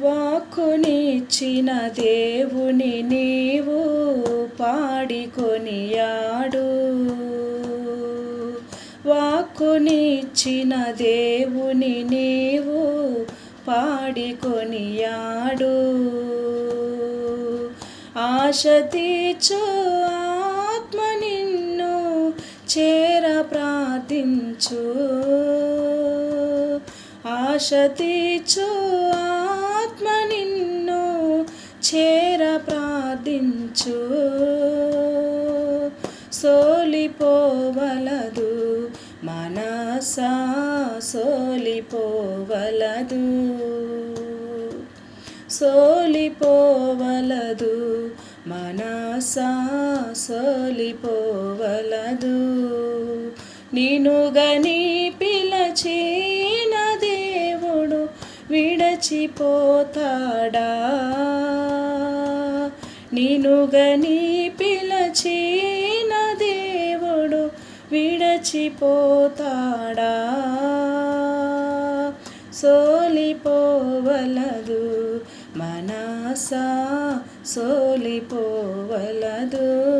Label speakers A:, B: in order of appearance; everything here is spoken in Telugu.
A: వాక్కునిచ్చిన దేవుని నీవు పాడికొనియాడు. వాక్కునిచ్చిన దేవుని నీవు పాడికొనియాడు. ఆశ తీర్చు ఆత్మ నిన్ను చేర ప్రార్థించు. ఆశ తీర్చు ఆత్మ నిన్ను చేర ప్రార్థించు. సోలిపోవలదు మనసా సోలిపోవలదు. సోలిపోవలదు మనసా సోలిపోవలదు. నినుగని పిలచిన దేవుడు విడచిపోతాడా నినుగని పిలచిన దేవుడు విడచిపోతాడా? సోలిపోవలదు మనసా సోలిపోవలదు.